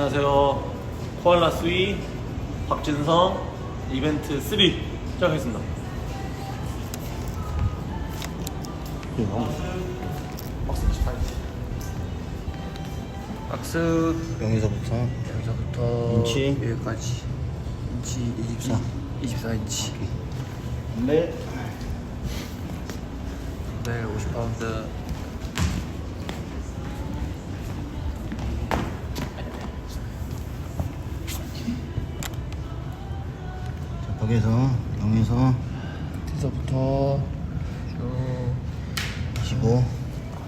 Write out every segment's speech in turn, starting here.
안녕하세요. 코알라 스위 박진성 이벤트 3 시작하겠습니다. 박스 24인치. 박스. 여기서부터. 여기서부터 인치? 여기까지. 인치 24 24인치. 네. 네 50파운드 거기에서 0에서. 밑에서부터. 쭉 15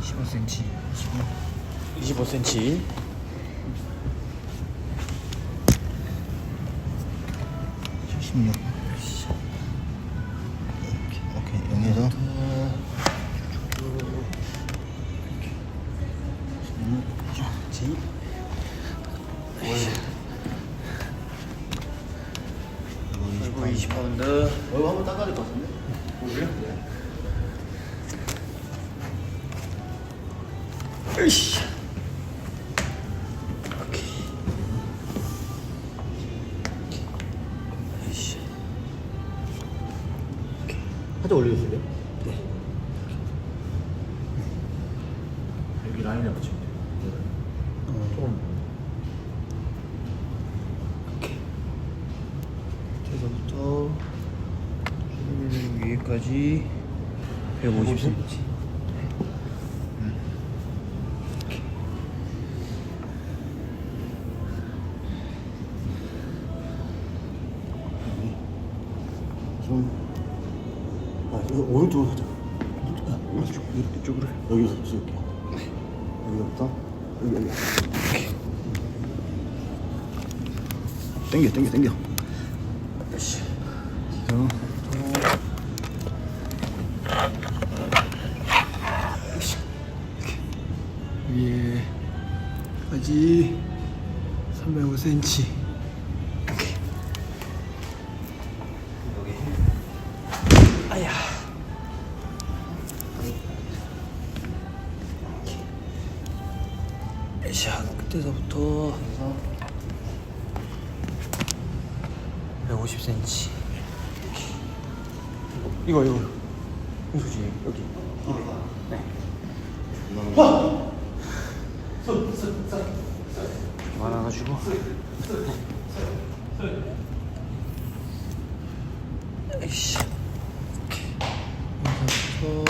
15cm 25cm 76오 20파운드. 이거 한번 닦아야 될 것 같은데? 으이씨 밑에서부터 쭉 위에까지 150cm 손 아, 이거 오른쪽으로 살짝 아, 이쪽 이쪽으로. 여기서 찍을게요 여기부터? 여기 여기. 당겨 당겨 당겨. 으이씨 자, 위에까지 305cm 이거 이거. 이거지 여기. 많아가지고. 에이씨. 여기서부터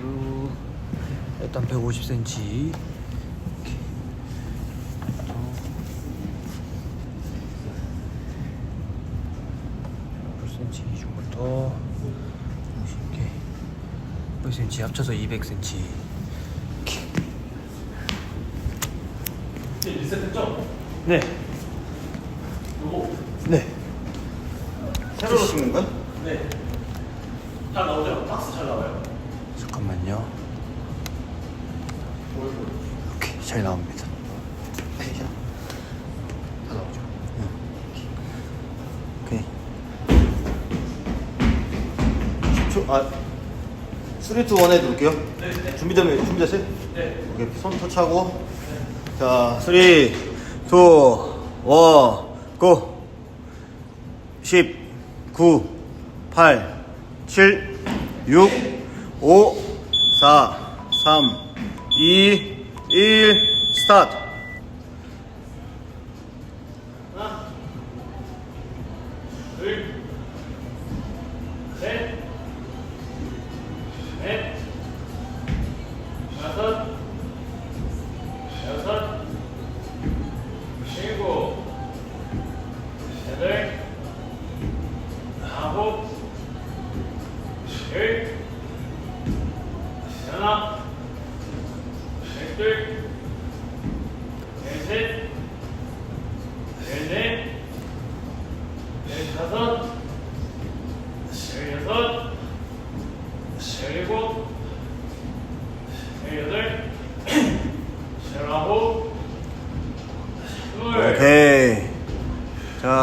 쭉 일단 150cm 100cm 이중부터 50개 100cm 합쳐서 200cm 이제 리셋했죠? 네 요거 네. 세로로 찍는 거야? 네. 잘 나오죠? 박스 잘 나와요. 잠깐만요. 오케이, 잘 나옵니다. 잘 나오죠 오케이 10초 아 3, 2, 1에 누를게요 네, 준비되면 준비됐어요? 네. 오케이 손 터치하고 자 3, 2, 1, 고! 10, 9, 8, 7, 6, 5, 4, 3, 2, 1 스타트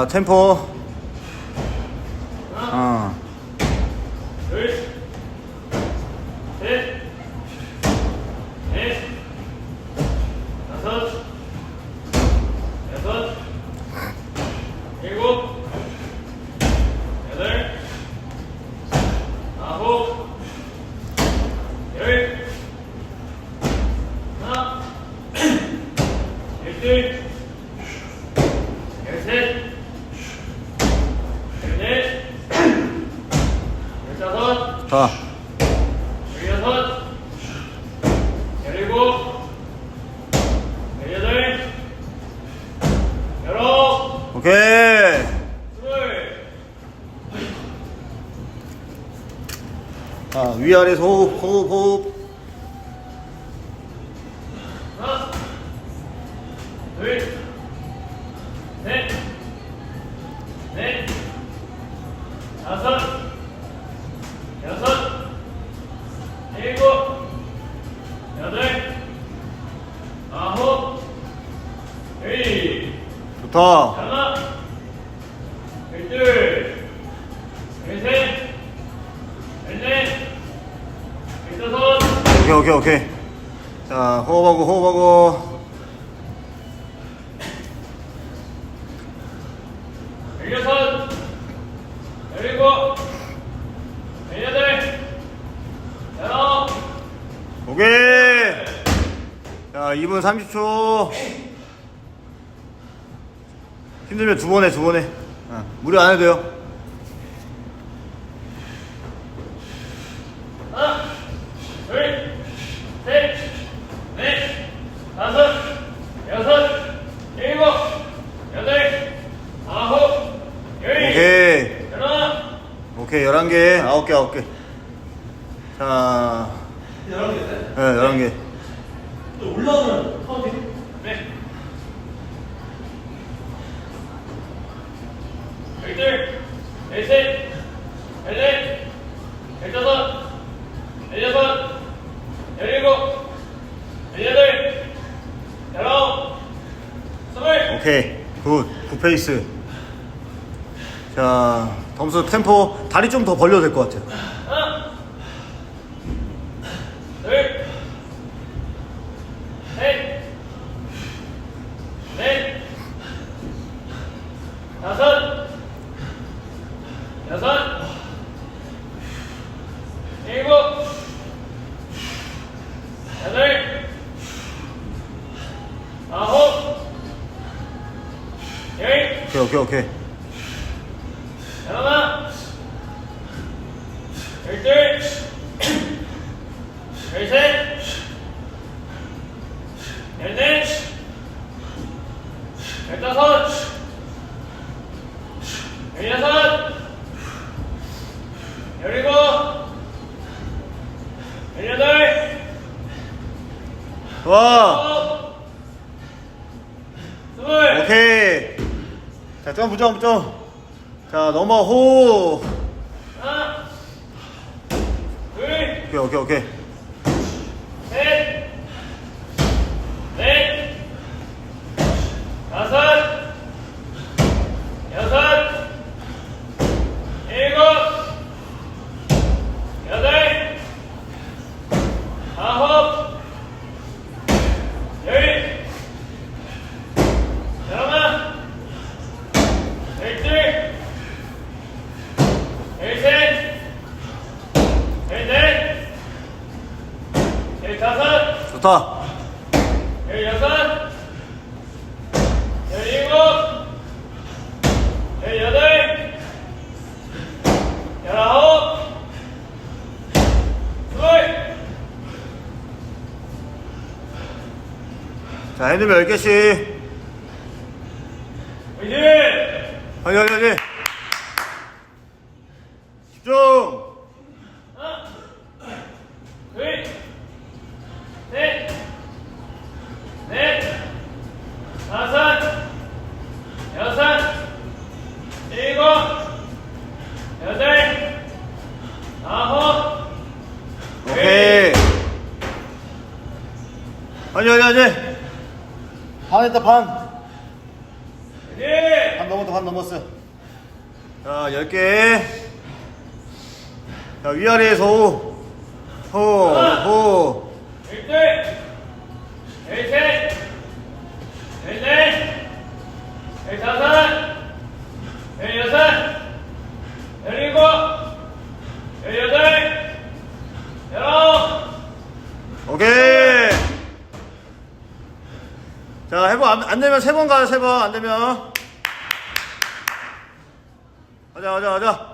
자 템포 어. 둘, 셋, 넷, 다섯, 열둘, 열셋, 열넷, 오케이. 자, 위아래에서 호흡, 호흡, 호흡. 하나, 둘, 셋, 넷, 다섯, 좋다. 하나, 열둘, 열셋, 열넷, 열다섯, 오케이, 오케이, 오케이. 자, 호흡하고, 호흡하고. 오케이. 자, 2분 30초. 힘들면 두 번 해, 두 번 해. 어, 무리 안 해도 돼요. 하나, 둘, 셋, 넷, 다섯, 여섯, 일곱, 여덟, 아홉, 열, 오케이. 열하나, 오케이, 11개, 9개, 9개. 자, 열한 개. 네, 11개. 또 올라오면 카운팅. 네. 열 둘, 열셋, 열넷, 열다섯, 열여섯, 열일곱, 열여덟, 열아홉, 스물. 오케이. 굿, 굿 페이스. 자, 점수 템포, 다리 좀 더 벌려도 될 것 같아요. 하나, 둘, 셋, 넷, 다섯, 여섯, 일곱, 여덟, 아홉, 열, 오케이, 오케이, 오케이. 하나, 열둘, 열셋, 열넷, 열다섯, 열여섯, 열일곱, 열여덟, 와, 아홉, 스물. 오케이. 자, 점프. 자, 넘어, 호. 하나, 둘, 오케이, 오케이, 오케이. 셋, 넷, 다섯, 여섯, 일곱, 여덟, 아홉, 열, 열하나, 열둘, 열셋, 열넷, 열다섯, 좋다. 열여섯, 열일곱, 열여덟, 열아홉, 스물. 자, 핸드면 10개씩. 화이팅! 아니, 아니, 아니. 집중. 하나, 둘, 셋, 넷, 다섯, 여섯, 일곱, 여덟, 아홉, 오케이. 아니, 아니, 아니. 반 했다, 반. 화이팅! 반 넘었다, 반 넘었어. 자, 10개. 자, 위아래에서 호. 호, 호. 열둘, 열셋, 열넷, 열다섯, 열여섯, 열일곱, 열여덟, 열아홉, 오케이. 자, 해보 안, 안 되면 세 번 가요, 세 번. 안 되면. 가자, 가자, 가자.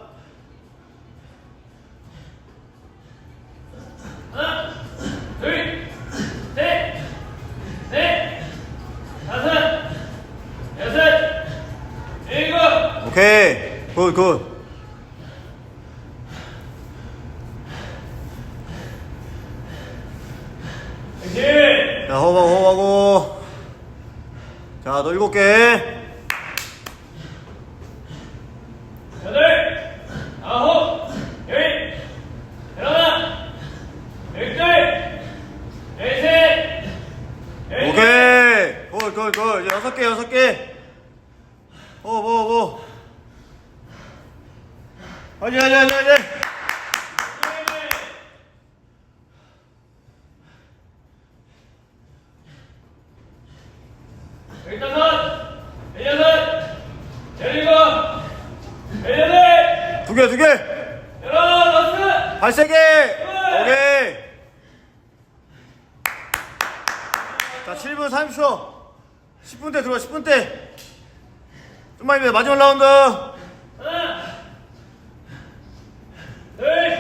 둘, 셋, 넷, 다섯, 여섯, 일곱. 오케이. 굿, 굿. 네. 자, 호흡하고, 호흡하고. 자, 너 일곱 개. 여덟, 아홉, 열, 열하나, 열둘, 열셋, 열넷. 오케이. 굿, 굿, 굿. 이제 여섯 개, 여섯 개. 호흡, 호흡, 호흡. 하지, 하지, 하지, 하지. 열다섯, 열여섯, 열일곱, 열여덟, 두 개, 두 개. 열아홉, 발 세 개. 오케이. 자, 7분 30초. 10분 대 들어와, 10분 대. 좀만 이면 마지막 라운드. 하나, 둘,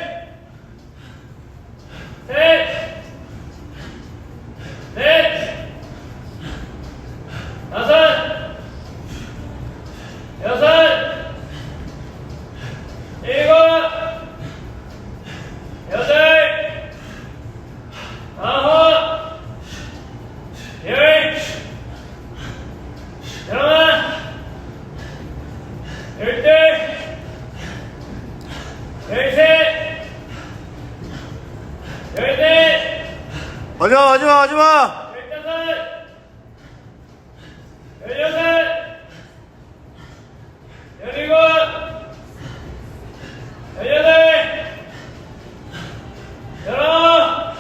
셋, 넷, 다섯, 여섯, 일곱, 여덟, 아홉, 열, 열하나, 열둘, 열셋, 열넷, 마지막, 마지막, 마지막. 열다섯, 열여섯, 열일곱, 열여덟, 열아홉,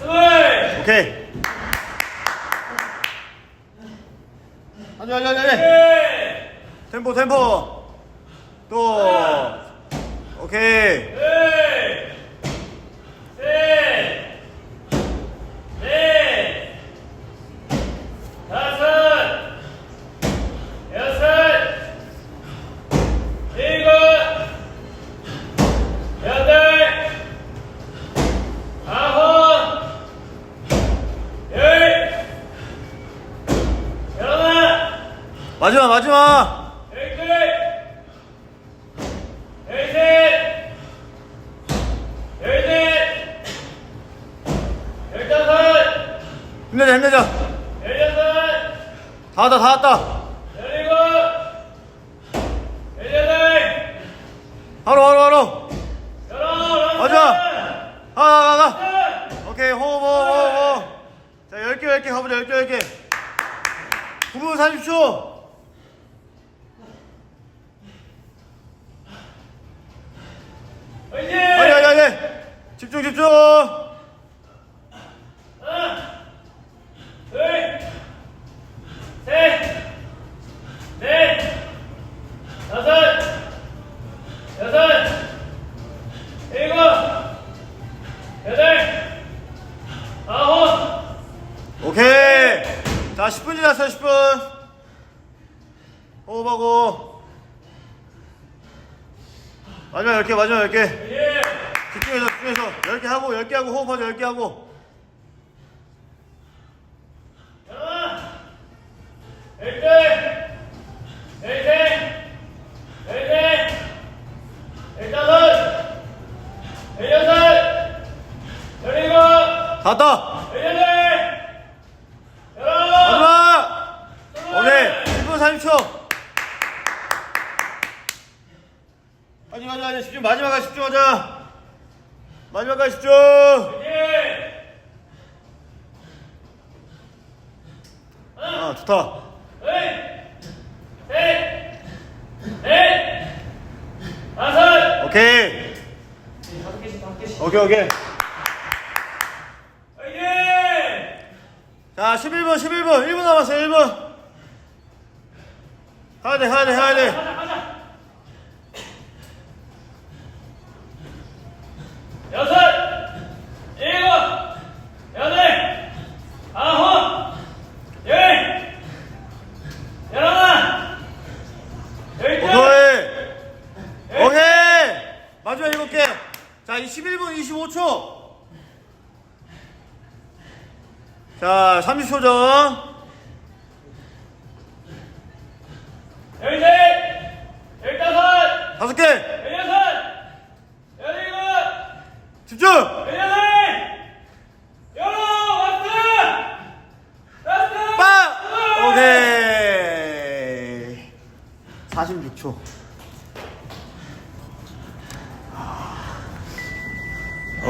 스물, 오케이. 하지, 하지, 하지, 하지. 셋, 템포, 템포. 또. 오케이. 둘, 셋, 넷, 다섯, 여섯, 일곱, 여덟, 아홉, 열, 열하나, 마지막, 마지막. 힘내자, 힘내자. 다 왔다, 다 왔다. 바로, 바로, 바로. 열아홉, 맞아. 가, 가, 가, 가. 열아홉, 오케이, 호흡, 호흡, 호흡, 호흡. 자, 10개, 10개 가보자, 10개, 10개. 9분 40초. 화이팅! 아니, 아니, 아니. 집중, 집중. 하나, 둘, 셋, 넷, 다섯, 여섯, 일곱, 여덟, 아홉, 오케이. 자, 10분 지났어, 10분. 호흡하고. 마지막 10개, 마지막 10개. 예, 집중해서, 집중해서. 10개 하고, 10개 하고, 호흡하자, 10개 하고. 하나, 열둘, 열셋, 열넷, 열다섯, 열여섯, 열일곱, 다 왔다. 열여덟, 열아홉, 마지막. 오케이. 1분 30초. 아니, 아니, 아니. 집중, 마지막까지 집중하자. 마지막까지 집중. 예, 아, 좋다. 둘, 셋, 넷, 다섯, 오케이. 오케이, 오케이. 화이팅! 자, 11분, 11분. 1분 남았어요, 1분. 가야 돼, 가야 돼, 가야 돼. 이 11분 25초. 자, 30초 전. 5개 집중. 46초.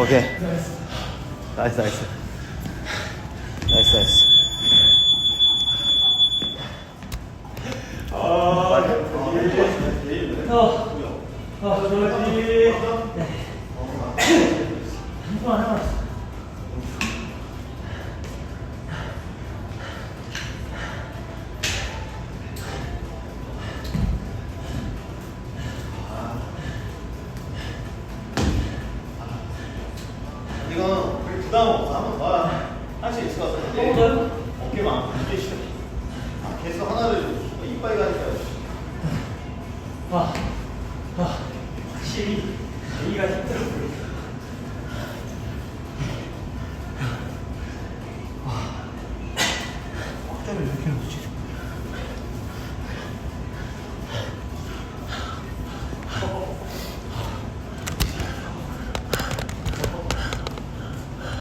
오케이. 나이스, 나이스. 나이스, 나이스. 이건 우리 부담 없어. 한번 더 할 수 있을 것 같아. 어깨만 이게 싫어. 아, 계속 하나를 이빨 가니까. 아, 아, 확실히 여기가 힘들어.